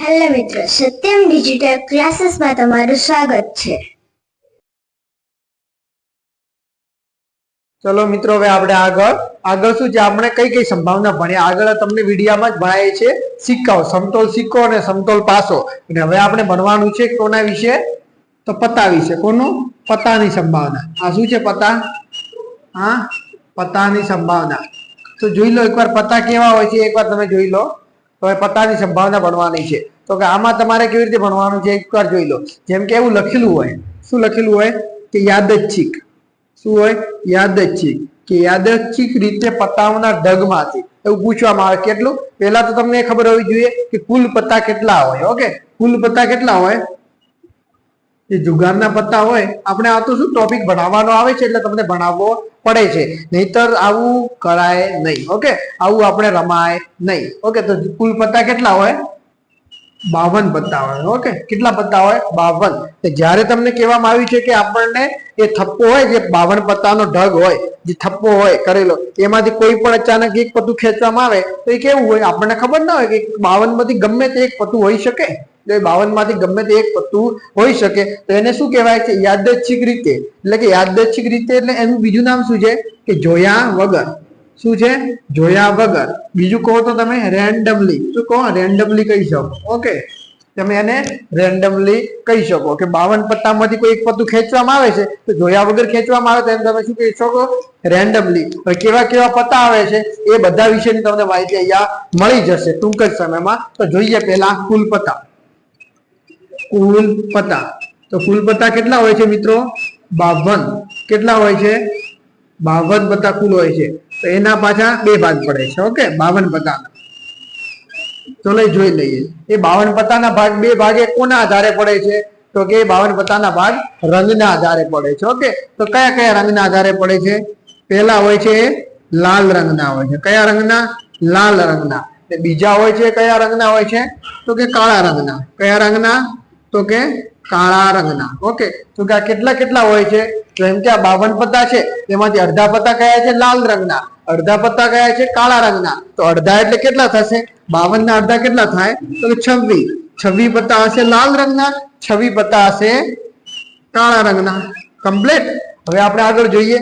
Hello મિત્રો, Satyam digital ક્લાસીસમાં તમારું સ્વાગત છે. ચલો મિત્રો, હવે આપણે આગળ. આગળ શું છે? આપણે કઈ કઈ સંભાવના ભણ્યા આગળ તમને વિડીયામાં જ ભણાય છે સિક્કાઓ. સમતોલ સિક્કો અને સમતોલ પાસો. અને હવે આપણે ભણવાનું છે કોના વિશે? તો પત્તા વિશે. કોનું? પતાની સંભાવના. આ શું છે પતા? હા? પતાની સંભાવના. તો જોઈ લો એકવાર પતા કેવા હોય છે? એકવાર તમે જોઈ લો. તો એ પત્તાની સંભાવના ભણવાની છે. તો કે આમાં તમારે કેવી રીતે ભણવાનું છે એકવાર જોઈ લો. જેમ કે એવું લખેલું હોય. શું લખેલું હોય? કે યાદચ્છિક શું હોય? યાદચ્છિક કે યાદચ્છિક રીતે પત્તાઓના ઢગમાંથી. એવું પૂછવામાં આવે કેટલું? પહેલા તો તમને ખબર હોવી જોઈએ કે કુલ પત્તા કેટલા હોય, ઓકે? કુલ પત્તા કેટલા હોય? જે જુગારના પત્તા હોય, આપણે આ તો શું ટોપિક ભણાવવાનો આવે છે એટલે તમને ભણાવવો પડે છે. નહીતર આવું કરાય નહીં, ઓકે? આવું આપણે રમાય નહીં, ઓકે? તો કુલ પત્તા કેટલા હોય? બાવન પત્તા હોય, ઓકે? કેટલા પત્તા હોય? બાવન. જ્યારે તમને કહેવામાં આવ્યું છે કે આપણને એ થપ્પો હોય, જે બાવન પત્તાનો ઢગ હોય, જે થપ્પો હોય કરેલો, એમાંથી કોઈ પણ અચાનક એક પતું ખેંચવામાં આવે, તો એ કેવું હોય? આપણને ખબર ના હોય કે બાવનમાંથી ગમે તે એક પતું હોઈ શકે. તો બાવનમાંથી ગમે તે એક પત્તું હોઈ શકે, તો એને શું કહેવાય છે યાદચ્છિક રીતે, એટલે કે યાદચ્છિક રીતે એટલે એનું બીજું નામ શું છે? કે જોયા વગર. શું છે? જોયા વગર. બીજું કહો તો તમે રેન્ડમલી શું કહો? રેન્ડમલી કહી શકો. ઓકે. તમે એને રેન્ડમલી કહી શકો. કે બાવન પત્તામાંથી કોઈ એક પત્તું ખેંચવામાં આવે છે, તો જોયા વગર ખેંચવામાં આવે તો એને તમે શું કહી શકો? રેન્ડમલી કેવા કેવા પત્તા આવે છે, એ બધા વિશેની તમને માહિતી અહીંયા મળી જશે ટૂંક જ સમયમાં. તો જોઈએ પહેલા કુલ પત્તા કુલ પત્તા તો કુલ પત્તા કેટલા હોય છે મિત્રો? બાવન. કેટલા હોય છે? બાવન પત્તા કુલ હોય છે. તો એના પાછા બે ભાગ પડે છે, ઓકે? બાવન પત્તાના તો લઈ જોઈ લઈએ. એ બાવન પત્તાના ભાગ બે ભાગે કોના આધારે પડે છે? તો કે બાવન પત્તાના ભાગ રંગના આધારે પડે છે, ઓકે? તો કયા કયા રંગના આધારે પડે છે? પહેલા હોય છે લાલ રંગના હોય છે. કયા રંગના? લાલ રંગના. બીજા હોય છે કયા રંગના હોય છે? તો કે કાળા રંગના. કયા રંગના? તો કે કાળા રંગના. ઓકે તો કે આ કેટલા કેટલા હોય છે? તો એમ કે આ બાવન પત્તા છે, તેમાંથી અડધા પત્તા કયા છે? લાલ રંગના. અડધા પત્તા કયા છે? કાળા રંગના. તો અડધા એટલે કેટલા થશે? બાવન ના અડધા કેટલા થાય? તો છવ્વીસ. છવ્વીસ પત્તા હશે લાલ રંગના, છવ્વીસ પત્તા હશે કાળા રંગના. કમ્પ્લીટ હવે આપણે આગળ જોઈએ.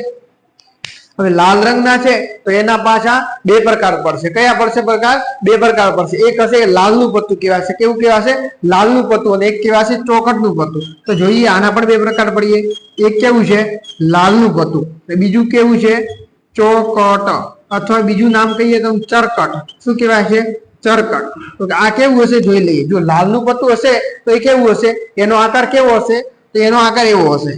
હવે લાલ રંગના છે, તો એના પાછા બે પ્રકાર પડશે. કયા પડશે પ્રકાર? બે પ્રકાર પડશે. એક હશે લાલનું પત્તું કહેવાશે કેવું કહેવાશે લાલનું પત્તું અને એક કહેવાશે ચોકટનું પત્તું. તો જોઈએ આના પણ બે પ્રકાર પડીએ. એક કેવું છે? લાલનું પત્તું. બીજું કેવું છે? ચોકટ અથવા બીજું નામ કહીએ તો ચરકટ. શું કહેવાય છે? ચરકટ. તો આ કેવું હશે જોઈ લઈએ. જો લાલનું પત્તું હશે, તો એ કેવું હશે? એનો આકાર કેવો હશે? તો એનો આકાર એવો હશે.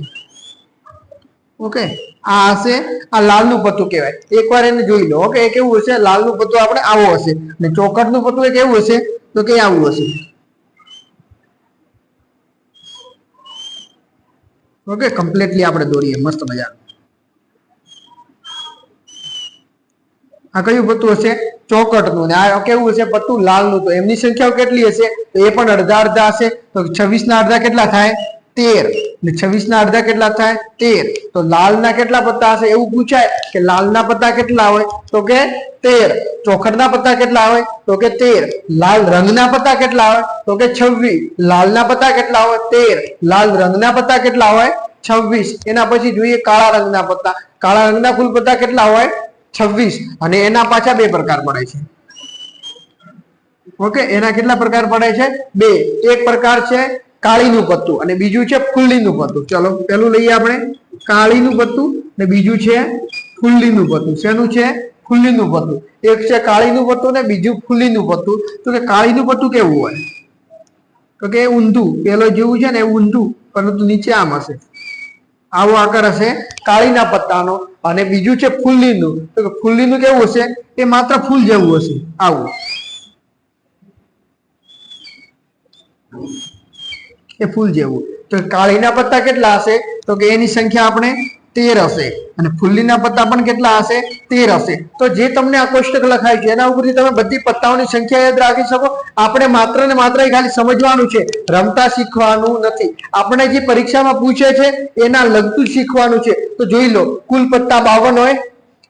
ઓકે? આ હશે, આ લાલનું પત્તું કહેવાય. એકવાર એને જોઈ લો ઓકે એ કેવું હશે? લાલનું પત્તું આપણે આવો હશે. અને ચોકટનું પત્તું એ કેવું હશે? તો કે આવું હશે. ઓકે કમ્પ્લીટલી આપણે દોરીએ. મસ્ત મજા. આ કયું પત્તું હશે? ચોકટનું ને આ કેવું હશે? પત્તું લાલનું. તો એમની સંખ્યાઓ કેટલી હશે? તો એ પણ અડધા અડધા હશે. તો છવ્વીસ ના અડધા કેટલા થાય? તેર. ને છવ્વીસ ના અડધા કેટલા થાય? તેર. તો લાલના કેટલા પત્તા હશે? એવું પૂછાય કે લાલના પત્તા કેટલા હોય? તો કે તેર. ચોખટના પત્તા કેટલા હોય? તો કે તેર. લાલ રંગના પત્તા કેટલા હોય? તો કે છવ્વીસ. લાલના પત્તા કેટલા હોય? તેર. લાલ રંગના પત્તા કેટલા હોય? છવ્વીસ. એના પછી જોઈએ કાળા રંગના પત્તા. કાળા રંગના ફૂલ પત્તા કેટલા હોય? છવ્વીસ. અને એના પાછા બે પ્રકાર પડે છે. ઓકે? એના કેટલા પ્રકાર પડે છે? બે. એક પ્રકાર છે કાળીનું પત્તું અને બીજું છે ફુલ્લીનું પત્તું. ચલો પેલું લઈએ આપણે. કાળીનું પત્તું અને બીજું છે ફુલ્લીનું પત્તું. શેનું છે? ફુલ્લીનું પત્તું. એક છે કાળીનું પત્તું ને બીજું ફુલ્લીનું પત્તું. તો કે કાળીનું પત્તું કેવું હોય? તો કે ઊંધું. પેલો જેવું છે ને એ ઊંધું, પરંતુ નીચે આમ હશે. આવો આકાર હશે કાળીના પત્તાનો. અને બીજું છે ફુલ્લીનું તો કે ફુલ્લીનું કેવું હશે? એ માત્ર ફૂલ જેવું હશે. આવું. એ ફૂલ જેવું. તો કાળીના પત્તા કેટલા હશે? તો કે એની સંખ્યા આપણે તેર હશે. અને ફુલ્લીના પત્તા પણ કેટલા હશે? તેર હશે. તો જે તમને આ કોષ્ટક લખાય છે, એના ઉપરથી તમે બધી પત્તાઓની સંખ્યા યાદ રાખી શકો. આપણે માત્ર ને માત્ર ખાલી સમજવાનું છે. રમતા શીખવાનું નથી. આપણે જે પરીક્ષામાં પૂછે છે, એના લગતું શીખવાનું છે. તો જોઈ લો, કુલ પત્તા બાવન હોય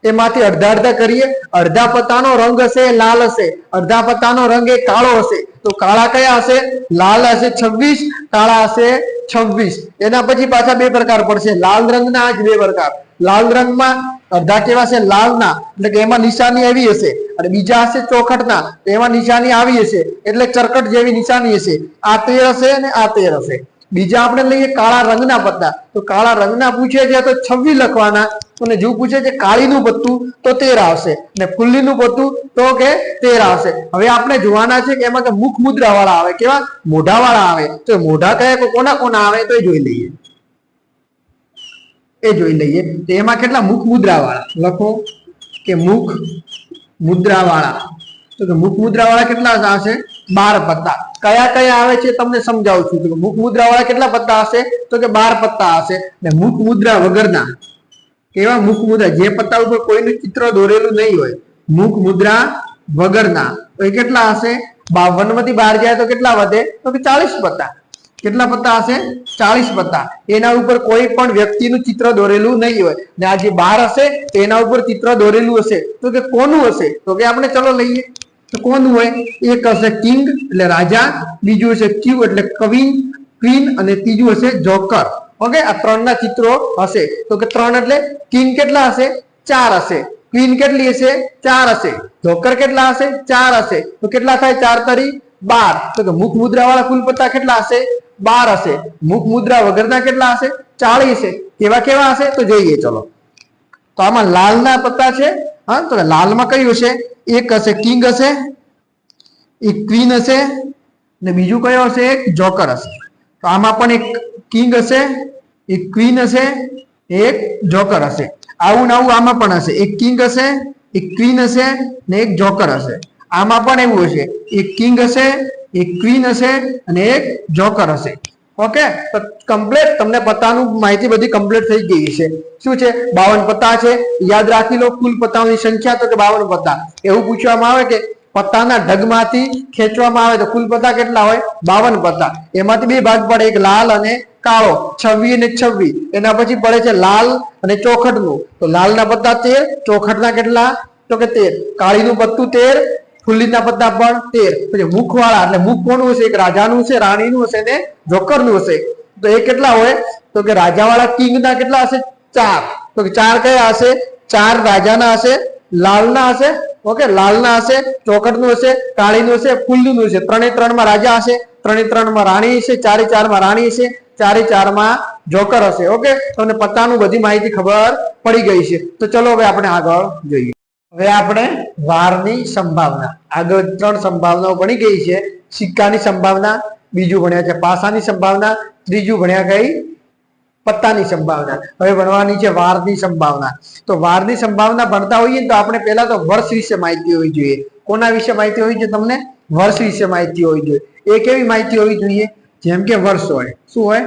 એમાંથી અડધા અડધા કરીએ. અડધા પત્તાનો રંગ હશે લાલ હશે. અડધા પત્તાનો રંગ એ કાળો હશે. તો કાળા કયા હશે? લાલ હશે છવ્વીસ, કાળા હશે છવ્વીસ. એના પછી પાછા બે પ્રકાર પડશે. લાલ રંગના જ બે પ્રકાર. લાલ રંગમાં અડધા કેવા છે? લાલના. એટલે કે એમાં નિશાની આવી હશે. અને બીજા હશે ચોખટના. એમાં નિશાની આવી હશે. એટલે ચરકટ જેવી નિશાની હશે. આ તેર હશે અને આ તેર હશે. બીજા આપણે લઈએ કાળા રંગના પત્તા તો કાળા રંગના પૂછે છે તો છવ્વીસ લખવાના. અને જો પૂછે છે કાળીનું પત્તું, તો તેર આવશે. અને ફુલ્લીનું પત્તું, તો કે તેર આવશે. હવે આપણે જોવાના છે કે એમાં કે મુખ મુદ્રા વાળા આવે. કેવા? મોઢા વાળા આવે. તો મોઢા કયા કોના કોના આવે તો એ જોઈ લઈએ. એ જોઈ લઈએ. તો એમાં કેટલા? મુખ મુદ્રા વાળા લખો કે મુખ મુદ્રા વાળા તો કે મુખ મુદ્રા વાળા કેટલા આવશે? બાર પત્તા. કયા કયા આવે છે તમને સમજાવું છું. મુખ મુદ્રા વાળા કેટલા પત્તા હશે? તો કે બાર પત્તા હશે. ને મુખ મુદ્રા વગરના કેવા મુખ મુદ્રા? જે પત્તા ઉપર કોઈનું ચિત્ર દોરેલું નહીં હોય, મુખ મુદ્રા વગરના. તો એ કેટલા હશે? બાવનમાંથી બહાર જાય તો કેટલા વધે? તો કે ચાલીસ પત્તા. કેટલા પત્તા હશે? ચાલીસ પત્તા. એના ઉપર કોઈ પણ વ્યક્તિનું ચિત્ર દોરેલું નહીં હોય. ને આ જે બાર હશે એના ઉપર ચિત્ર દોરેલું હશે. તો કે કોનું હશે? તો કે આપણે ચલો લઈએ. તો કોનું હોય? એક હશે કિંગ, એટલે રાજા. બીજું હશે ક્યુ, એટલે કવિન, ક્વીન અને ત્રીજું હશે જોકર. ઓકે? આ ત્રણના ચિત્રો હશે. તો કે ત્રણ એટલે કિંગ કેટલા હશે? ચાર હશે. ક્વીન કેટલી હશે? ચાર હશે. જોકર કેટલા હશે? ચાર હશે. તો કેટલા થાય? ચાર તરી બાર. તો કે મુખ મુદ્રા વાળા કુલ પત્તા કેટલા હશે? બાર હશે. મુખ મુદ્રા વગરના કેટલા હશે? ચાળીસ હશે. કેવા કેવા હશે? તો જોઈએ, ચલો. તો આમાં લાલના પત્તા છે. હા, તો લાલમાં કયું હશે? એક હશે કિંગ હશે, એક ક્વીન હશે ને બીજું કયો હશે? એક જોકર હશે. તો આમાં પણ એક કિંગ હશે, એક ક્વીન હશે, એક જોકર હશે. આવું ને આમાં પણ હશે. એક કિંગ હશે, એક ક્વીન હશે, ને એક જોકર હશે. આમાં પણ એવું હશે. એક કિંગ હશે, એક ક્વીન હશે, અને એક જોકર હશે. ઓકે તો કમ્પ્લેટ તમને પત્તાનું માહિતી બધી કમ્પ્લીટ થઈ ગઈ છે. શું છે? બાવન પત્તા છે. યાદ રાખી લો, કુલ પત્તાઓની સંખ્યા તો કે બાવન પત્તા. એવું પૂછવામાં આવે કે પત્તાના ઢગમાંથી ખેંચવામાં આવે તો કુલ પત્તા કેટલા હોય? બાવન પત્તા. એમાંથી બે ભાગ પડે, એક લાલ અને કાળો. છવ્વી અને છવ્વી. એના પછી પડે છે લાલ અને ચોખટનું. તો લાલના પત્તા તેર, ચોખટના કેટલા? તો કે તેર. કાળીનું પત્તું તેર ફુલ્લીના પત્તા પણ તેર પછી મુખવાળા, એટલે મુખ કોનું હશે? એક રાજાનું હશે, રાણીનું હશે ને જોકરનું હશે? તો એ કેટલા હોય? તો કે રાજાવાળા કિંગના કેટલા હશે? ચાર. તો કે ચાર કયા હશે? ચાર રાજાના હશે, લાલના હશે, ઓકે, લાલના હશે ચોકટનું હશે, કાળીનું હશે ફુલ્લીનું હશે. ત્રણે ત્રણમાં રાજા હશે, ત્રણે ત્રણમાં રાણી હશે, ચારે ચારમાં રાણી હશે, ચારે ચારમાં જોકર હશે. ઓકે? તમને પત્તાનું બધી માહિતી ખબર પડી ગઈ છે. તો ચલો હવે આપણે આગળ જોઈએ. હવે આપણે વારની સંભાવના. આગળ ત્રણ સંભાવનાઓ ભણી ગઈ છે. સિક્કાની સંભાવના, બીજું ભણ્યા છે પાસાની સંભાવના, ત્રીજું ભણ્યા કઈ પત્તાની સંભાવના. હવે ભણવાની છે વારની સંભાવના. તો વારની સંભાવના ભણતા હોઈએ તો આપણે પહેલા તો વર્ષ વિશે માહિતી હોવી જોઈએ. કોના વિશે માહિતી હોવી જોઈએ તમને? વર્ષ વિશે માહિતી હોવી જોઈએ. એ કેવી માહિતી હોવી જોઈએ? જેમ કે વર્ષ હોય. શું હોય?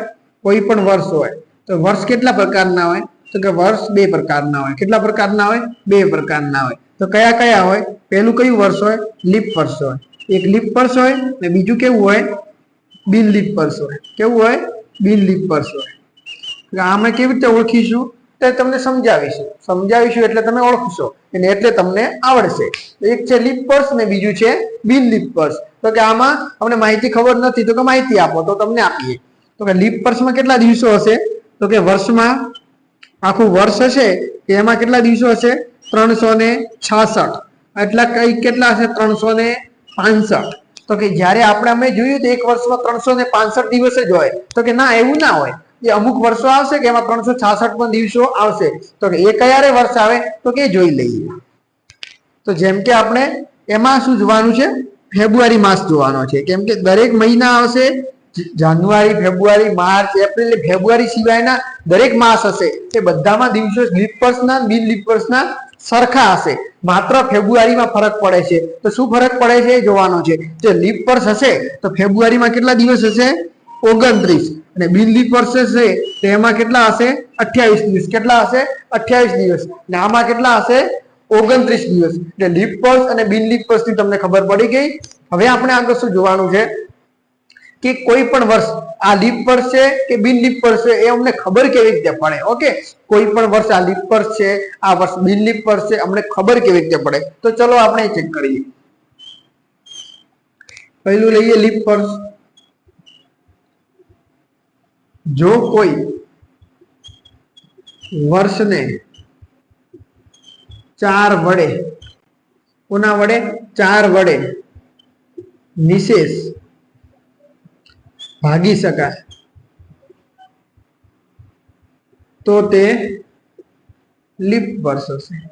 કોઈ પણ વર્ષ હોય. તો વર્ષ કેટલા પ્રકારના હોય? તો કે વર્ષ બે પ્રકારના હોય. કેટલા પ્રકારના હોય? બે પ્રકારના હોય. તો કયા કયા હોય? પહેલું કયું વર્ષ હોય? લીપ વર્ષ હોય. એક લીપ વર્ષ હોય ને બીજું કેવું હોય? બિન લીપ વર્ષ હોય. કેવું હોય? બિન લીપ વર્ષ હોય. આમે કેવી રીતે ઓળખીશું? તે તમને સમજાવીશું. સમજાવીશું એટલે તમે ઓળખશો. અને એટલે તમને આવડશે. એક છે લીપ વર્ષ ને બીજું છે બિન લીપ વર્ષ. તો કે આમાં અમને માહિતી ખબર નથી, તો કે માહિતી આપો, તો તમને આપીએ. તો કે લીપ વર્ષમાં કેટલા દિવસો હશે? તો કે વર્ષમાં આખું વર્ષ હશે કે એમાં કેટલા દિવસો હશે? ત્રણસો ને છાસઠ. એટલા કઈ કેટલા હશે ત્રણસો ને પાંસઠ. તો કે જ્યારે આપણે અમે જોયું તો એક વર્ષમાં ત્રણસો ને પાંસઠ દિવસ જ હોય. તો કે ના, એવું ના હોય. એ અમુક વર્ષો આવશે કે એમાં ત્રણસો છાસઠ પણ દિવસો આવશે. તો કે એ કયારે વર્ષ આવે, તો કે જોઈ લઈએ. તો જેમ કે આપણે એમાં શું જોવાનું છે? ફેબ્રુઆરી માસ જોવાનો છે. કેમ કે દરેક મહિના આવશે જાન્યુઆરી, ફેબ્રુઆરી, માર્ચ, એપ્રિલ, ફેબ્રુઆરી સિવાયના દરેક માસ હશે. એ બધામાં દિવસો લીપ બિન લીપ વર્ષના સરખા હશે. માત્ર ફેબ્રુઆરીમાં ફરક પડે છે. તો શું ફરક પડે છે એ જોવાનો છે. જે લીપ વર્ષ હશે, તો ફેબ્રુઆરીમાં કેટલા દિવસ હશે? ઓગણત્રીસ. અને બિન લીપ વર્ષ હશે, તો એમાં કેટલા હશે? અઠ્યાવીસ દિવસ. કેટલા હશે? અઠ્યાવીસ દિવસ. અને આમાં કેટલા હશે? ઓગણત્રીસ દિવસ. એટલે લીપ વર્ષ અને બિન લીપ વર્ષની તમને ખબર પડી ગઈ. હવે આપણે આગળ શું જોવાનું છે? કે કોઈ પણ વર્ષ આ લીપ વર્ષ છે કે બિન લીપ વર્ષ છે એ અમને ખબર કેવી રીતે પડે ઓકે કોઈ પણ વર્ષ આ લીપ વર્ષ છે આ વર્ષ બિન લીપ વર્ષ છે અમને ખબર કેવી રીતે પડે? તો ચલો આપણે ચેક કરીએ. પહેલું લઈએ લીપ વર્ષ જો કોઈ વર્ષને ચાર વડે, કોના વડે? ચાર વડે નિશેષ ભાગી શકાય. તો તે લિપ વર્ષ હશે.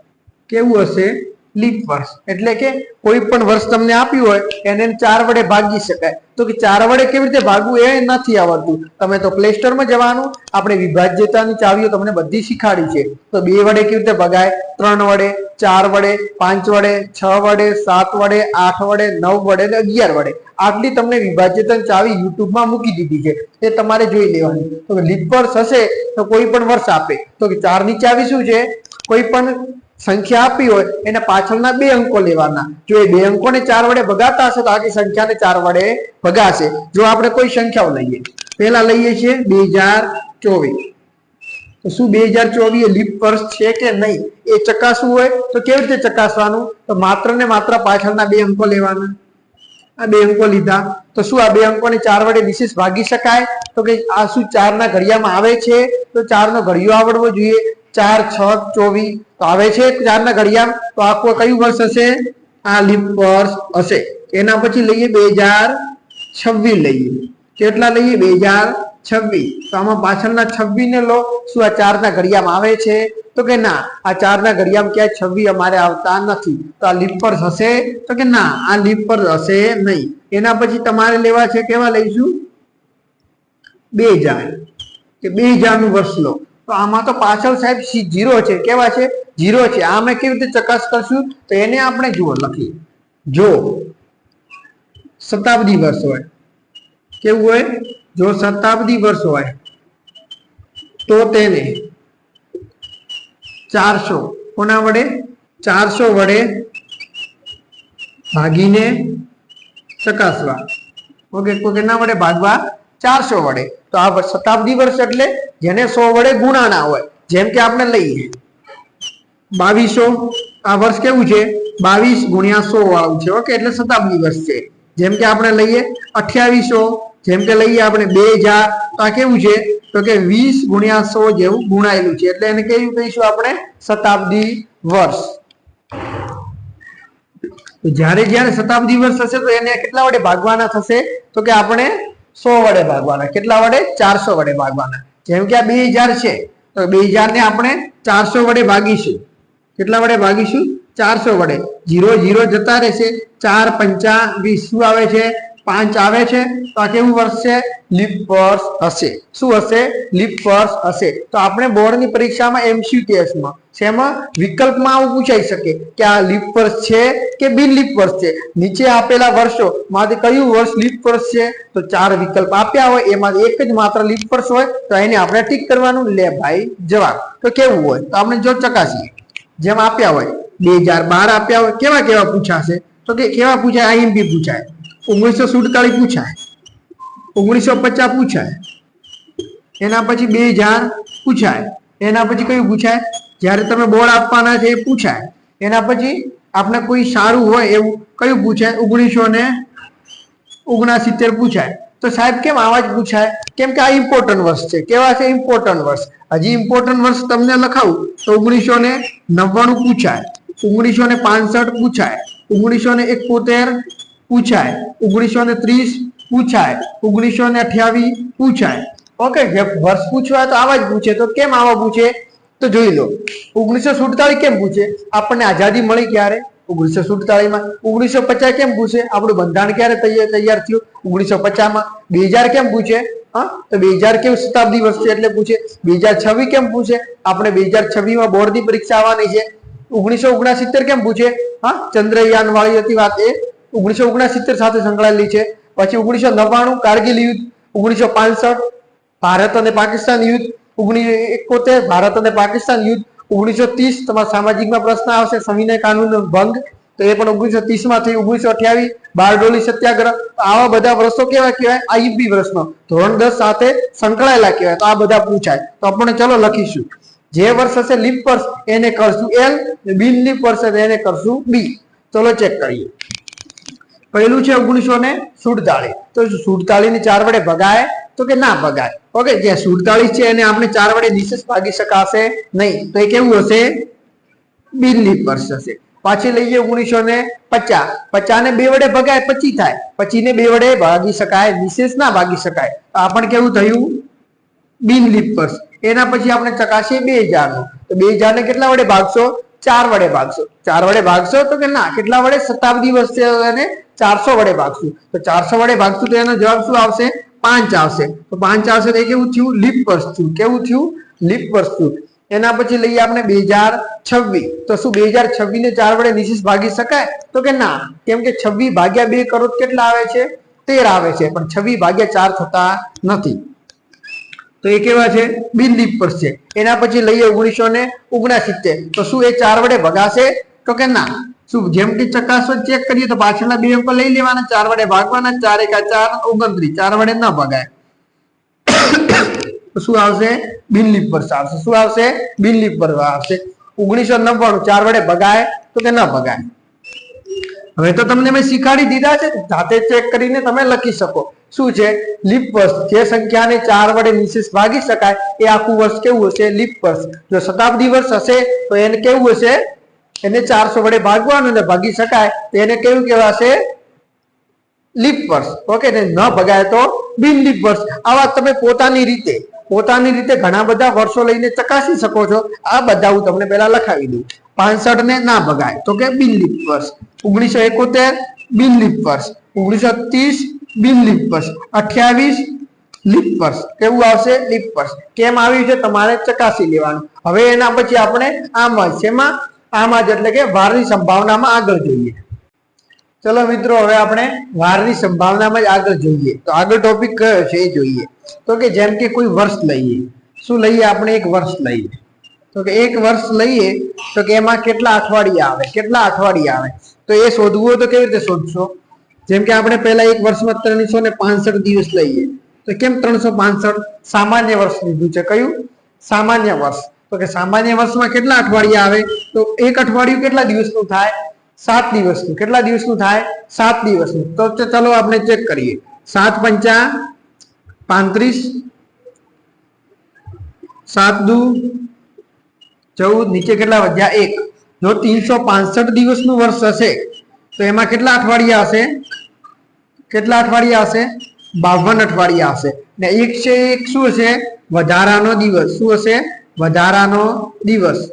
કેવું હશે? લીપ વર્ષ. એટલે કે કોઈ પણ વર્ષ તમને આપ્યું હોય, એને ચાર વડે ભાગી શકાય. તો કે ચાર વડે કેવી રીતે ભાગવું એ નથી આવડતું. તમે તો પ્લે સ્ટોરમાં જવાનું, આપણે વિભાજ્યતાની ચાવીઓ તમને બધી શીખાડી છે. તો બે વડે કેવી રીતે ભગાય? ત્રણ વડે, ચાર વડે, પાંચ વડે, છ વડે, સાત વડે, આઠ વડે, નવ વડે અને અગિયાર વડે. આટલી તમને વિભાજ્યતાની ચાવી યુટ્યુબમાં મૂકી દીધી છે. એ તમારે જોઈ લેવાની. તો લીપ વર્ષ હશે તો કોઈ પણ વર્ષ આપે. તો કે ચાર ચાવી શું છે? કોઈ પણ સંખ્યા આપી હોય, એના પાછળના બે અંકો લેવાના. જો એ બે અંકોને ચાર વડે ભગાતા હશે તો આખી સંખ્યાને ચાર વડે ભગાશે. જો આપણે કોઈ સંખ્યાઓ લઈએ, પહેલા લઈએ છીએ બે હજાર ચોવીસ. તો શું બે હજાર ચોવીસ લીપ વર્ષ છે કે નહીં? એ ચકાસવું હોય તો કેવી રીતે ચકાસવાનું? તો માત્ર ને માત્ર પાછળના બે અંકો લેવાના. આ બે અંકો લીધા. તો શું આ બે અંકોને ચાર વડે વિશેષ ભાગી શકાય? તો કે આ શું ચારના ઘડિયામાં આવે છે? તો ચારનો ઘડિયો આવડવો જોઈએ. ચાર, છ, ચોવીસ, તો આવે છે ચાર ના ઘડિયામ તો આખું કયું વર્ષ હશે? આ લીપ વર્ષ હશે. એના પછી લઈએ બે હજાર છવ્વીસ લઈએ. કેટલા લઈએ? બે હજાર છવ્વીસ. તો આમાં પાછળના છવ્વીસ ને લો, શું આ ચાર ના ઘડિયામાં આવે છે? તો કે ના, આ ચાર ના ઘડિયામાં ક્યાંય છવ્વીસ અમારે આવતા નથી. તો આ લીપ વર્ષ હશે? તો કે ના, આ લીપ વર્ષ હશે નહીં. એના પછી તમારે લેવા છે, કેવા લઈશું? બે હજાર. કે બે હજારનું વર્ષ લો. તો આમાં તો પાછળ સાહેબ જીરો છે, કેવા છે? જીરો છે. આ અમે કેવી રીતે ચકાસ કરશું? તો એને આપણે જુઓ, લખીએ. જો, શતાબ્દી વર્ષ હોય. કેવું હોય? જો શતાબ્દી વર્ષ હોય, તો તેને ચારસો, કોના વડે? ચારસો વડે ભાગીને ચકાસવા. ઓકે કોઈ કેના વડે ભાગવા? ચારસો વડે. તો આ શતાબ્દી વર્ષ એટલે જેને સો વડે ગુણાના હોય. જેમ કે આપણે લઈએ. બાવીસો, આ વર્ષ કેવું છે? બાવીસ ગુણ્યા સો વાળું છે. ઓકે, એટલે શતાબ્દી વર્ષ છે. જેમ કે આપણે લઈએ અઠ્યાવીસો, જેમ કે લઈએ આપણે બે હજાર. તો આ કેવું છે? તો કે વીસ ગુણ્યા સો જેવું ગુણાયેલું છે. એટલે એને કેવું કહીશું આપણે? શતાબ્દી વર્ષ. તો જ્યારે જ્યારે શતાબ્દી વર્ષ થશે તો એને કેટલા વડે ભાગવાના થશે? તો કે આપણે સો વડે ભાગવાના. કેટલા વડે? ચારસો વડે ભાગવાના. જેમ કે આ બે હજાર છે, તો બે હજાર ને આપણે ચારસો વડે ભાગીશું. કેટલા વડે ભાગીશું? ચારસો વડે. જીરો જીરો જતા રહેશે. ચાર પંચા વીસ. શું આવે છે? પાંચ આવે છે, તો આ કેવું વર્ષ? છે વર્ષ હશે. શું હશે? વર્ષ હશે. તો આપણે બોર્ડની પરીક્ષામાં એમસીક્યુએસમાં શેમાં? વિકલ્પમાં આવું પૂછાઈ શકે કે આ લીપ વર્ષ છે કે બિન લીપ વર્ષ છે. નીચે આપેલા વર્ષો માંથી કયું વર્ષ લીપ વર્ષ છે? તો ચાર વિકલ્પ આપ્યા હોય, એમાં એક જ માત્ર લીપ વર્ષ હોય, તો એને આપણે ટીક કરવાનું. લે ભાઈ, જવાબ. તો કેવું હોય? તો આપણે જો ચકાસીએ. જેમ આપ્યા હોય, બે હજાર બાર આપ્યા હોય, કેવા કેવા પૂછાશે? તો કે કેવા પૂછાય? આઈએમપી પૂછાય. ઓગણીસો સુડતાલીસ પૂછાય. ઓગણીસો પચાસ પૂછાય. એના પછી બે હજાર પૂછાય. એના પછી કયું પૂછાય? જ્યારે તમે બોર્ડ આપવાના છે એ પૂછાય. એના પછી આપણે કોઈ સારું હોય એવું કયું પૂછાય? ઓગણીસો ને ઓગણસિત્તેર પૂછાય. તો સાહેબ કેમ આવા જ પૂછાય? કેમ કે આ ઇમ્પોર્ટન્ટ વર્ષ છે. કેવા છે ઇમ્પોર્ટન્ટ વર્ષ? હજી ઇમ્પોર્ટન્ટ વર્ષ તમને લખાવું. તો ઓગણીસો ને નવ્વાણું પૂછાય. ઓગણીસો ને પાસઠ પૂછાય. ઓગણીસો ને એકોતેર પૂછાય. ઓગણીસો ને ત્રીસ પૂછાય. ઓગણીસો ને અઠ્યાવીસ પૂછાય. ઓકે વર્ષ પૂછવાય તો આવા જ પૂછે. તો કેમ આવા પૂછે? તો જોઈ લો. ઓગણીસો સુડતાલીસ કેમ પૂછે? આપણને આઝાદી મળી ક્યારે? ઓગણીસો સુડતાલીસમાં ઓગણીસો પચાસ કેમ પૂછે? આપણું બંધારણ ક્યારે તૈયાર થયું? ઓગણીસો પચાસમાં બે હજાર કેમ પૂછે? હા? તો બે હજાર કેવું શતાબ્દી વર્ષ એટલે પૂછે. બે હજાર છવ્વીસ કેમ પૂછે? આપણે બે હજાર છવ્વીસમાં બોર્ડની પરીક્ષા આવવાની છે. ઓગણીસો ઓગણસિત્તેર કેમ પૂછે? હા? ચંદ્રયાન વાળી હતી વાત એ. ઓગણીસો ઓગણસિત્તેર સાથે સંકળાયેલી છે. પછી ઓગણીસો નવ્વાણું કારગિલ યુદ્ધ, ઓગણીસો પાસઠ ભારત અને પાકિસ્તાન યુદ્ધ, ઓગણીસો એકોતેર ભારત અને પાકિસ્તાન યુદ્ધ, ઓગણીસો ત્રીસ તમારા સામાજિકમાં પ્રશ્ન આવશે, સંવિનય કાનૂનનો ભંગ. તો એ પણ ઓગણીસો ત્રીસમાં થયું ઓગણીસો અઠ્યાવીસ, બારડોલી સત્યાગ્રહ. આવા બધા વર્ષો કેવા કહેવાય? આઈપી પ્રશ્નો. ધોરણ દસ સાથે સંકળાયેલા કહેવાય. તો આ બધા પૂછાય. તો આપણે ચલો લખીશું. જે વર્ષ હશે લીપ વર્ષ, એને કરશું એલ બિન લીપ વર્ષ એને કરશું બી ચલો ચેક કરીએ. પહેલું છે ઓગણીસો ને સુડતાળીસ. તો સુડતાળીસ ને ચાર વડે ભગાય, તો કે ના ભગાય? ઓકે, જે સુડતાળીસ છે એને આપણે ચાર વડે નિશેષ ભાગી શકાશે નહીં. તો એ કેવું હશે? બિનલીપ વર્ષ હશે. પાછી લઈએ ઓગણીસો ને પચાસ. પચાસ ને બે વડે ભગાય, પચી થાય. પચી ને બે વડે ભાગી શકાય, નિશેષ ના ભાગી શકાય. આ કેવું થયું? બિનલીપ વર્ષ. એના પછી આપણે ચકાસીએ બે હજારનું તો બે હજાર ને કેટલા વડે ભાગશો? ચાર વડે ભાગશો. ચાર વડે ભાગશો તો કે ના? કેટલા વડે? શતાબ્દી વર્ષે ચારસો વડે ભાગશું. તો ચારસો વડે ભાગશું તો એનો જવાબ શું આવશે? પાંચ આવશે. તો પાંચ આવશે તો કેવું થયું? લીપ વર્ષ થયું. કેવું થયું? લીપ વર્ષ થયું. એના પછી લઈએ આપણે બે હજાર છવ્વીસ. તો શું બે હજાર છવ્વીસ ને ચાર વડે નિશેષ ભાગી શકાય? તો કે ના. કેમ કે છવ્વીસ ભાગ્યા બે કરોડ કેટલા આવે છે? તેર આવે છે. પણ છવ્વીસ ભાગ્યા ચાર થતા નથી. તો એ કેવા છે? બિનદીપ પર છે. એના પછી લઈએ ઓગણીસો ને ઓગણસિત્તેર. તો શું એ ચાર વડે ભગાશે? તો કે ના, શું જેમ કે ચકાસો ચેક કરીએ તો પાછળના બે અંકો લઈ લેવાના, ચાર વડે ભાગવાના, ચાર એકા ચાર, ઓગણત્રીસ, ચાર વડે ન ભગાય. શું આવશે? બિનલીપ વર્ષ આવશે? શું આવશે? બિનલીપ વર્ષ આવશે. ઓગણીસો નવ્વાણું, ચાર વડે ભગાય તો કે ન ભગાય. હવે તો તમને મેં શીખાડી દીધા છે, જાતે ચેક કરીને તમે લખી શકો. શું છે? લીપ વર્ષ જે સંખ્યાને ચાર વડે નિશેષ ભાગી શકાય, એ આખું વર્ષ કેવું હશે? લીપ વર્ષ જો શતાબ્દી વર્ષ હશે, તો એને કેવું હશે? એને ચારસો વડે ભાગવાનું ને ભાગી શકાય, તો એને કેવું કહેવાશે? લીપ વર્ષ. ઓકે, ને ન ભગાય તો બિન લીપ વર્ષ. આવા તમે પોતાની રીતે પોતાની રીતે ઘણા બધા વર્ષો લઈને ચકાસી શકો છો. આ બધા હું તમને પહેલા લખાવી દઉં. પાંસઠ ને ના ભગાય, તો કે બિન લીપ વર્ષ. ઓગણીસો એકોતેર, બિન લીપ વર્ષ. ઓગણીસો ત્રીસ, બિન લીપ વર્ષ. અઠ્યાવીસ, લીપ વર્ષ. કેવું આવશે? લીપ વર્ષ. કેમ આવ્યું છે? તમારે ચકાસી લેવાનું. હવે એના પછી આપણે આમાં શેમાં આમાં જ એટલે કે વારની સંભાવનામાં આગળ જોઈએ. ચલો મિત્રો, હવે આપણે વારની સંભાવનામાં જ આગળ જોઈએ. તો આગળ ટોપિક કયો છે એ જોઈએ. તો કે જેમ કે કોઈ વર્ષ લઈએ. શું લઈએ આપણે એક વર્ષ લઈએ? તો કે એક વર્ષ લઈએ, તો કે એમાં કેટલા અઠવાડિયા આવે? કેટલા અઠવાડિયા આવે? તો એ શોધવું હોય તો કેવી રીતે શોધશો? જેમ કે આપણે પહેલા એક વર્ષમાં ત્રણસો ને પાંસઠ દિવસ લઈએ. તો કેમ ત્રણસો પાંસઠ? સામાન્ય વર્ષ લીધું છે. કયું? સામાન્ય વર્ષ. તો કે સામાન્ય વર્ષમાં કેટલા અઠવાડિયા આવે? તો એક અઠવાડિયું કેટલા દિવસનું થાય? સાત દિવસનું. કેટલા દિવસનું થાય? સાત દિવસનું. તો ચલો આપણે ચેક કરીએ. સાત પંચા પાંત્રીસ, સાત દુ, ચૌદ, નીચે કેટલા વધ્યા? એક. જો ત્રણસો પાંસઠ દિવસનું વર્ષ હશે, તો એમાં કેટલા અઠવાડિયા હશે? કેટલા અઠવાડિયા હશે? બાવન અઠવાડિયા હશે. ને એક છે, એક શું હશે? વધારાનો દિવસ. શું હશે? વધારાનો દિવસ.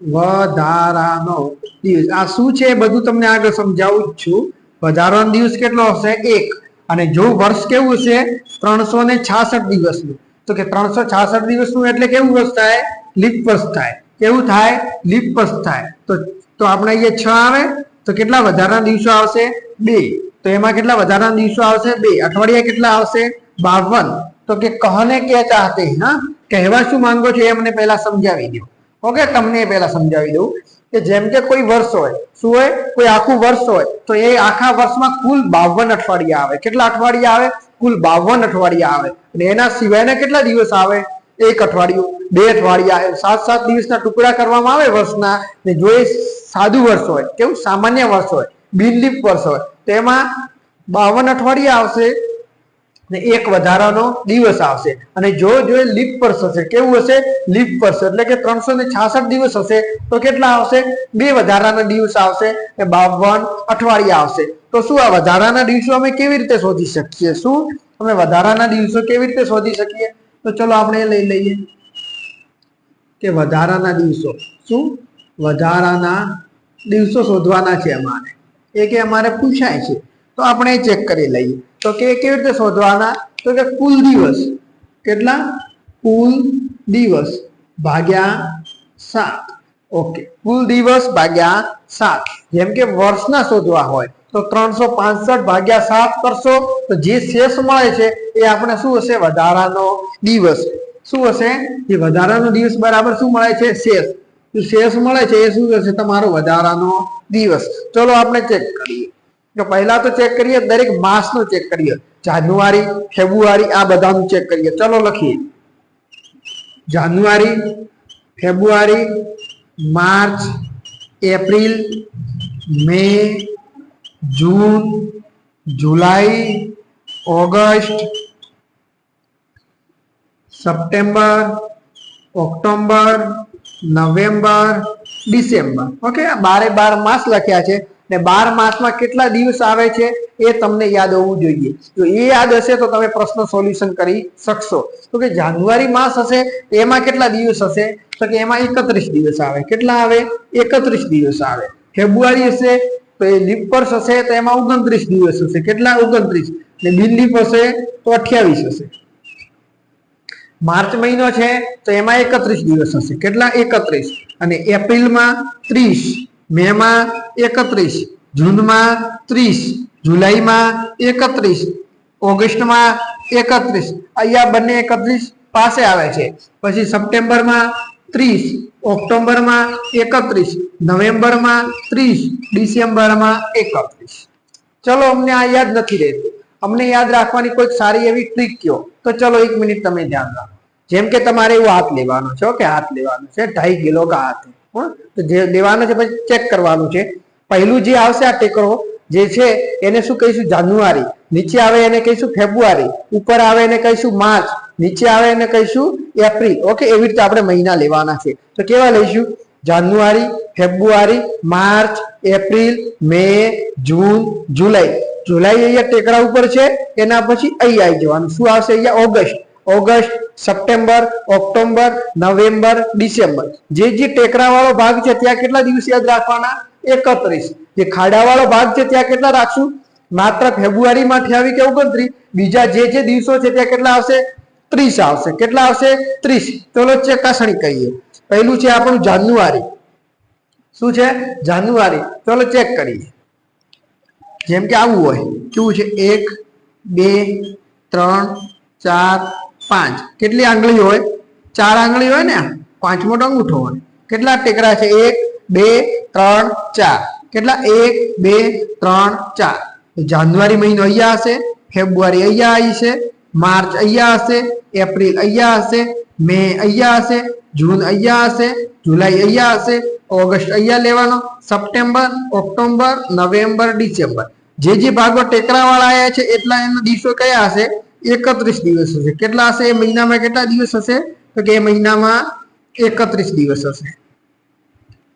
વધારાનો દિવસ. આ શું છે બધું તમને આગળ સમજાવું જ છું. વધારાનો દિવસ કેટલો હશે? એક. અને જો વર્ષ કેવું છે? ત્રણસો ને છાસઠ દિવસનું. તો કે ત્રણસો છાસઠ દિવસનું એટલે કેવું વર્ષ થાય? લીપ વર્ષ થાય. કેવું થાય? લીપ વર્ષ થાય. તો તો આપણે અહીંયા છ આવે. તો કેટલા વધારાના દિવસો આવશે? બે. તો એમાં કેટલા વધારાના દિવસો આવશે? બે. અઠવાડિયા કેટલા આવશે? બાવન. તો કે કહને કે ચાહતે, હા? કહેવા શું માંગો છો એ મને પહેલા સમજાવી દો. ઓકે, તમને એ પહેલા સમજાવી દઉં કે જેમ કે કોઈ વર્ષ હોય, શું હોય? કોઈ આખું વર્ષ હોય, તો એ આખા વર્ષમાં કુલ બાવન અઠવાડિયા આવે. કેટલા અઠવાડિયા આવે? કુલ બાવન અઠવાડિયા આવે. અને એના સિવાયના કેટલા દિવસ આવે? એક અઠવાડિયું, બે અઠવાડિયા સાત સાત દિવસના ટુકડા કરવામાં આવે વર્ષના. ને જો એ સાદું વર્ષ હોય કેવું સામાન્ય વર્ષ હોય, બિનલીપ વર્ષ હોય, તેમાં બાવન અઠવાડિયા આવશે. ને એક વધારાનો દિવસ આવશે. અને જો જો લીપ વર્ષ હશે, કેવું હશે? લીપ વર્ષ, એટલે કે ત્રણસો ને છાસઠ દિવસ હશે. તો કેટલા આવશે? બે વધારાના દિવસ આવશે ને બાવન અઠવાડિયા આવશે. તો શું આ વધારાના દિવસો અમે કેવી રીતે શોધી શકીએ? શું? અમે વધારાના દિવસો કેવી રીતે શોધી શકીએ? તો ચલો આપણે એ લઈ લઈએ. કે વધારાના દિવસો. શું? વધારાના દિવસો શોધવાના છે અમારે. એ કે અમારે પૂછાય છે. તો આપણે ચેક કરી લઈએ. તો કે કેવી રીતે શોધવાના? તો કે કુલ દિવસ. કેટલા? કુલ દિવસ ભાગ્યા સાત. ઓકે. કુલ દિવસ ભાગ્યા સાત. જેમ કે વર્ષના શોધવા હોય, તો ત્રણસો પાંસઠ ભાગ્યા સાત કરશો, તો જે શેષ મળે છે, એ આપણે શું હશે? વધારાનો દિવસ. શું હશે? જે વધારાનો દિવસ બરાબર શું મળે છે? શેષ. શેષ મળે છે, એ શું થશે? તમારો વધારાનો દિવસ. ચલો આપણે ચેક કરીએ. તો પહેલા તો ચેક કરીએ, દરેક માસનું ચેક કરીએ. જાન્યુઆરી, ફેબ્રુઆરી, આ બધાનું ચેક કરીએ. ચલો લખીએ. January, February, March, April, May, June, July, August, September October November, December. Okay બારે બાર માસ લખ્યા છે. ને બાર માસમાં કેટલા દિવસ આવે છે એ તમને યાદ હોવું જોઈએ. જો એ યાદ હશે તો તમે પ્રશ્ન સોલ્યુશન કરી શકશો. તો કે જાન્યુઆરી માસ હશે તો એમાં કેટલા દિવસ હશે? તો કે એમાં એકત્રીસ દિવસ આવે. કેટલા આવે? એકત્રીસ દિવસ આવે. ફેબ્રુઆરી હશે, તો એ લીપ હશે, તો એમાં ઓગણત્રીસ દિવસ હશે. કેટલા? ઓગણત્રીસ. ને બિન હશે, તો અઠ્યાવીસ હશે. માર્ચ મહિનો છે, તો એમાં એકત્રીસ દિવસ હશે. કેટલા? એકત્રીસ. અને એપ્રિલમાં ત્રીસ. મે માં એકત્રીસ, જૂનમાં ત્રીસ, જુલાઈમાં એકત્રીસ, ઓગસ્ટમાં એકત્રીસ. અહીંયા બંને એકત્રીસ પાસે આવે છે. પછી સપ્ટેમ્બરમાં ત્રીસ, ઓક્ટોબરમાં એકત્રીસ, નવેમ્બરમાં ત્રીસ, ડિસેમ્બરમાં એકત્રીસ. ચલો અમને આ યાદ નથી રહેતું. અમને યાદ રાખવાની કોઈક સારી એવી ટ્રીક કયો? તો ચલો એક મિનિટ તમે ધ્યાન રાખો. જેમ કે તમારે એવું હાથ લેવાનો છે કે હાથ લેવાનો છે. ઢાઈ કિલો કા હાથ. જે લેવાનો છે પછી ચેક કરવાનું છે. પહેલું જે આવશે આ ટેકરો, જે છે એને શું કહીશું? જાન્યુઆરી. નીચે આવે એને કહીશું ફેબ્રુઆરી. ઉપર આવે એને કહીશું માર્ચ. નીચે આવે એને કહીશું એપ્રિલ. ઓકે, એવી રીતે આપણે મહિના લેવાના છે. તો કેવા લઈશું? જાન્યુઆરી, ફેબ્રુઆરી, માર્ચ, એપ્રિલ, મે, જૂન, જુલાઈ. જુલાઈ અહીંયા ટેકરા ઉપર છે, એના પછી અહીંયા આવી જવાનું. શું આવશે અહીંયા? August. August, September October November, December. જે જે ટેકરા વાળો ભાગ છે ત્યાં કેટલા દિવસ યાદ રાખવાના? એકત્રીસ. જે ખાડા વાળો ભાગ છે ત્યાં કેટલા રાખશું? માત્ર ફેબ્રુઆરી માં અઠ્યાવીસ કે ઓગણત્રીસ. બીજા જે જે દિવસો છે ત્યાં કેટલા આવશે? ત્રીસ આવશે. કેટલા આવશે? ત્રીસ. ચલો ચકાસણી કહીએ. પહેલું છે આપણું જાન્યુઆરી. શું છે? જાન્યુઆરી. ચલો ચેક કરીએ. જેમ કે આવું હોય. કેવું છે? એક, બે, ત્રણ, ચાર પાંચ. કેટલી આંગળી હોય? ચાર આંગળી હોય ને? પાંચમો અંગૂઠો હોય. કેટલા ટેકરા છે? એક, બે, ત્રણ, ચાર. કેટલા? એક, બે, ત્રણ, ચાર. જાન્યુઆરી મહિનો અહીંયા હશે, ફેબ્રુઆરી અહીંયા આવી છે, માર્ચ અહીંયા હશે, એપ્રિલ અહીંયા હશે, મે અહીંયા હશે, જૂન અહીંયા હશે, જુલાઈ અહીંયા હશે, ઓગસ્ટ અહીંયા લેવાનો, સપ્ટેમ્બર ઓક્ટોબર નવેમ્બર, ડિસેમ્બર. જે જે ભાગો ટેકરા વાળા આવ્યા છે, એટલા એના દિવસો કયા હશે? એકત્રીસ દિવસ હશે. કેટલા હશે? એ મહિનામાં કેટલા દિવસ હશે? તો કે એ મહિનામાં એકત્રીસ દિવસ હશે.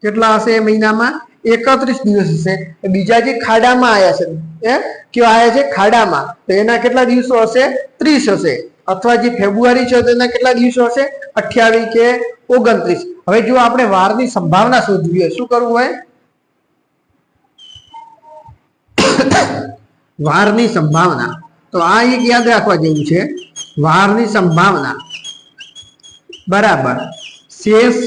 કેટલા હશે એ મહિનામાં? એકત્રીસ દિવસ હશે. બીજા જે ખાડામાં આવ્યા છે એ કયો આવ્યા છે? ખાડામાં. તો એના કેટલા દિવસો હશે? ત્રીસ હશે. અથવા જે ફેબ્રુઆરી છે એના કેટલા દિવસો હશે? અઠ્યાવીસ કે ઓગણત્રીસ. હવે જો આપણે વારની સંભાવના શોધવી હોય, શું કરવું હોય? વારની સંભાવના. તો આ એક યાદ રાખવા જેવું છે. વારની સંભાવના. બરાબર. શેષ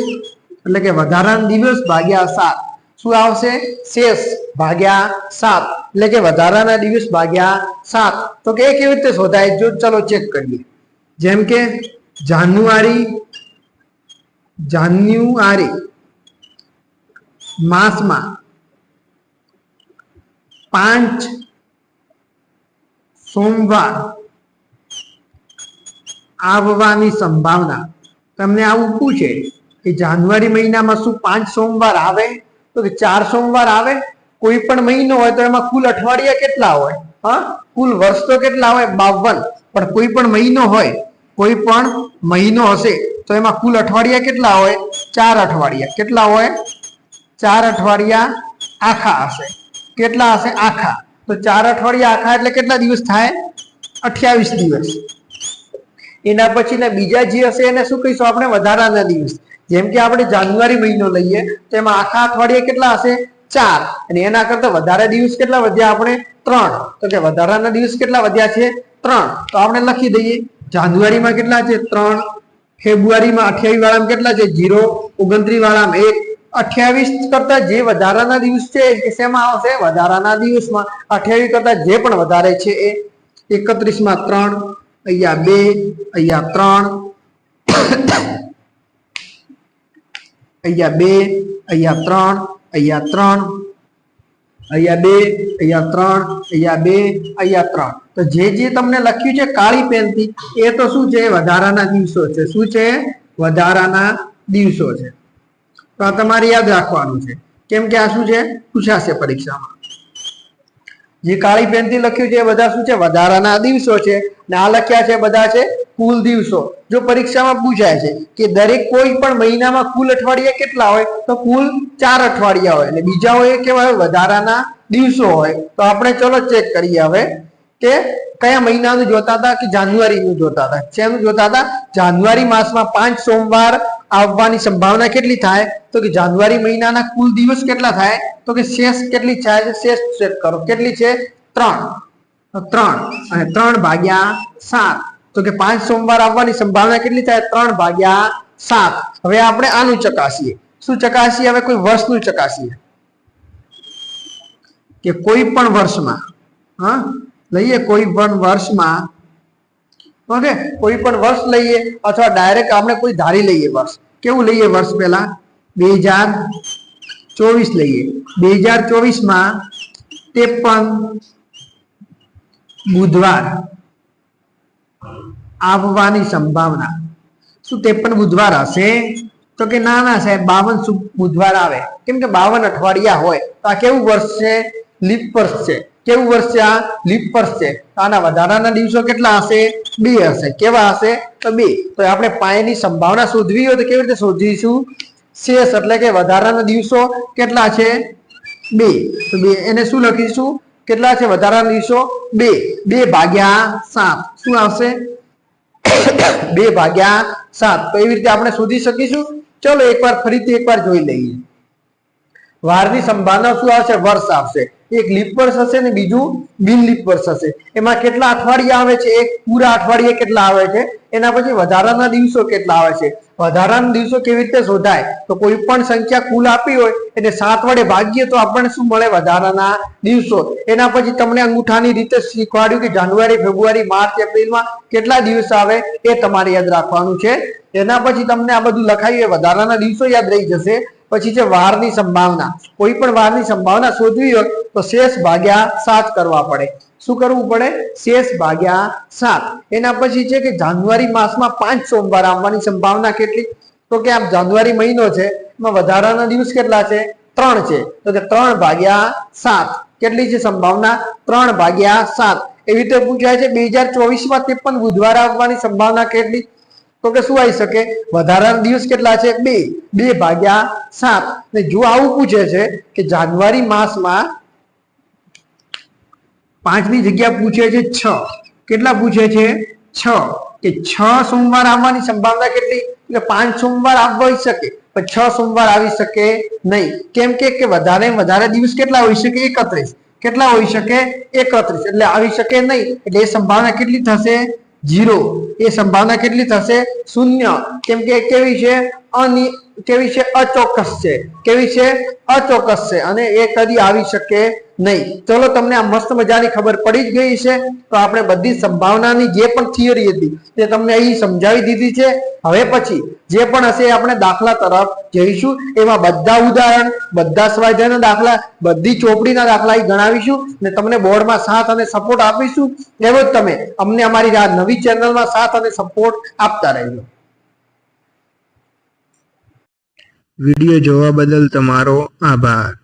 એટલે કે વધારાના દિવસ ભાગ્યા સાત. શું આવશે? શેષ ભાગ્યા સાત. એટલે કે વધારાના દિવસ ભાગ્યા સાત. તો કે એ કેવી રીતે શોધાય? જો ચલો ચેક કરીએ. જેમ કે જાન્યુઆરી જાન્યુઆરી માસમાં પાંચ સોમવાર આવવાની સંભાવના. તમને આવું પૂછે કે જાન્યુઆરી મહિનામાં શું પાંચ સોમવાર આવે? તો કે ચાર સોમવાર આવે? કોઈ પણ મહિનો હોય તો એમાં કુલ અઠવાડિયા કેટલા હોય? હા? કુલ વર્ષ તો કેટલા હોય? બાવન. પણ કોઈ પણ મહિનો હોય, કોઈ પણ મહિનો હશે તો એમાં કુલ અઠવાડિયા કેટલા હોય? ચાર અઠવાડિયા. કેટલા હોય? ચાર અઠવાડિયા આખા હશે. કેટલા હશે? આખા. તો ચાર અઠવાડિયા આખા એટલે કેટલા દિવસ થાય? અઠ્યાવીસ દિવસ. એના પછીના બીજા જે હશે એને શું કહીશું આપણે? વધારાના દિવસ. જેમ કે આપણે જાન્યુઆરી મહિનો લઈએ, તો એમાં આખા અઠવાડિયે કેટલા હશે? ચાર. અને એના કરતા વધારે દિવસ કેટલા વધ્યા આપણે? ત્રણ. તો કે વધારાના દિવસ કેટલા વધ્યા છે? ત્રણ. તો આપણે લખી દઈએ, જાન્યુઆરીમાં કેટલા છે? ત્રણ. ફેબ્રુઆરીમાં અઠ્યાવીસ વાળામાં કેટલા છે? જીરો ઓગણત્રીસ વાળામાં એક. અઠ્યાવીસ કરતા જે વધારાના દિવસ છે, એ શેમાં આવશે? વધારાના દિવસમાં. અઠ્યાવીસ કરતા જે પણ વધારે છે, એ એકત્રીસમાં ત્રણ, અહીંયા બે, અહીંયા ત્રણ, અહીંયા બે, અહીંયા ત્રણ અહીંયા ત્રણ, અહીંયા બે, અહીંયા ત્રણ, અહીંયા બે, અહીંયા ત્રણ. તો જે જે તમને લખ્યું છે, કાળી પેનથી, એ તો શું છે? વધારાના દિવસો છે. શું છે? વધારાના દિવસો છે. તો આ તમારે યાદ રાખવાનું છે. કેમ કે આ શું છે? પૂછાશે પરીક્ષામાં. જે કાળી પેનથી લખ્યું છે બધા શું છે? વધારાના દિવસો છે. ને આ લખ્યા છે બધા છે કુલ દિવસો. જો પરીક્ષામાં પૂછાય છે કે દરેક કોઈ પણ મહિનામાં કુલ અઠવાડિયા કેટલા હોય? તો કુલ ચાર અઠવાડિયા હોય. અને બીજા હોય કેવા હોય વધારાના દિવસો હોય. તો આપણે ચલો ચેક કરીએ હવે કે કયા મહિનાનું જોતા હતા કે જાન્યુઆરીનું જોતા હતા? શેનું જોતા હતા? જાન્યુઆરી માસમાં પાંચ સોમવાર આવવાની સંભાવના કેટલી થાય? તો કે જાન્યુઆરી મહિનાના કુલ દિવસ કેટલા થાય? તો કે શેષ કેટલી થાય શેષ ચેક કરો. કેટલી છે? ત્રણ. ત્રણ. અને ત્રણ ભાગ્યા સાત. તો કે પાંચ સોમવાર આવવાની સંભાવના કેટલી થાય? ત્રણ ભાગ્યા સાત. હવે આપણે આનું ચકાસીએ. શું ચકાસીએ? હવે કોઈ વર્ષનું ચકાસીએ. કે કોઈ પણ વર્ષમાં, હા? લઈએ કોઈ પણ વર્ષમાં ઓકે? કોઈ પણ વર્ષ લઈએ અથવા ડાયરેક્ટ આપણે કોઈ ધારી લઈએ વર્ષ. કેવું લઈએ વર્ષ પહેલા? બે હજાર ચોવીસ લઈએ. બે હજાર ચોવીસમાં ત્રેપન બુધવાર આવવાની સંભાવના. શું ત્રેપન બુધવાર હશે? તો કે ના ના સાહેબ, બાવન બુધવાર આવે. કેમ કે બાવન અઠવાડિયા હોય. તો આ કેવું વર્ષ છે? લીપ વર્ષ છે. કેવું વર્ષ છે આ? લીપ વર્ષ છે આના વધારાના દિવસો કેટલા હશે? બે હશે. કેવા હશે? તો બે. તો આપણે પાયની સંભાવના શોધવી હોય તો કેવી રીતે શોધીશું? શેષ એટલે કે વધારાના દિવસો કેટલા છે? બે. તો બે. એને શું લખીશું? કેટલા છે વધારાના દિવસો? બે. બે ભાગ્યા સાત. શું આવશે? બે ભાગ્યા સાત. તો એવી રીતે આપણે શોધી શકીશું. ચલો એકવાર ફરીથી એકવાર જોઈ લઈએ. વારની સંભાવના શું આવશે? વર્ષ આવશે. એક લીપ વર્ષ હશે ને બીજું બિન લીપ વર્ષ હશે. એમાં કેટલા અઠવાડિયા આવે છે? એક પૂરા અઠવાડિયે કેટલા આવે છે? એના પછી વધારાના દિવસો કેટલા આવે છે? વધારાના દિવસો કેવી રીતે શોધાય? તો કોઈ પણ સંખ્યા કુલ આપી હોય, એટલે સાત વડે ભાગીએ તો આપણને શું મળે? વધારાના દિવસો. એના પછી તમને અંગૂઠાની રીતે શીખવાડ્યું કે જાન્યુઆરી, ફેબ્રુઆરી, માર્ચ, એપ્રિલમાં કેટલા દિવસ આવે એ તમારે યાદ રાખવાનું છે. એના પછી તમને આ બધું લખાયું, એ વધારાના દિવસો યાદ રહી જશે. પછી છે વારની સંભાવના, કોઈ પણ વારની સંભાવના શોધવી હોય તો શેષ ભાગ્યા સાત કરવા પડે. શું કરવું પડે? શેષ ભાગ્યા સાત. એના પછી છે કે જાન્યુઆરી માસમાં પાંચ સોમવાર આવવાની સંભાવના કેટલી? તો કે આમ જાન્યુઆરી મહિનો છે, એમાં વધારાના દિવસ કેટલા છે? ત્રણ છે. તો કે ત્રણ ભાગ્યા સાત. કેટલી છે સંભાવના? ત્રણ ભાગ્યા સાત. એવી રીતે પૂછાય છે, બે હજાર ચોવીસમાં ત્રેપન બુધવાર આવવાની સંભાવના કેટલી? તો કે શું આવી શકે? વધારાના દિવસ કેટલા છે? બે. બે ભાગ્યા સાત. ને જો આવું પૂછે છે કે જાન્યુઆરી માસમાં પાંચની જગ્યા પૂછે છે છ. કેટલા પૂછે છે? છ. કે છ સોમવાર આવવાની સંભાવના કેટલી? એટલે પાંચ સોમવાર આવી શકે. પણ છ સોમવાર આવી શકે નહીં. કેમ કે કે વધારે વધારે દિવસ કેટલા હોઈ શકે? એકત્રીસ. કેટલા હોઈ શકે? એકત્રીસ. એટલે આવી શકે નહીં. એટલે એ સંભાવના કેટલી થશે? જીરો. એ સંભાવના કેટલી થશે? શૂન્ય. કેમ કે કેવી છે? અનિ કેવી છે? અચોક્કસ છે. કેવી છે? અચોક્કસ છે. અને એ કદી આવી શકે નહીં. ચલો તમને આ મસ્ત મજાની ખબર પડી જ ગઈ છે. તો આપણે બધી સંભાવનાની જે પણ થિયરી હતી, તે તમને અહીં સમજાવી દીધી છે. હવે પછી જે પણ હશે એ આપણે દાખલા તરફ જઈશું. એમાં બધા ઉદાહરણ, બધા સ્વાધ્યાયના દાખલા, બધી ચોપડીના દાખલા અહીં ગણાવીશું. ને તમને બોર્ડમાં સાથ અને સપોર્ટ આપીશું. એવો જ તમે અમને અમારી આ નવી ચેનલમાં સાથ અને સપોર્ટ આપતા રહેજો. વિડિયો જોવા બદલ તમારો આભાર.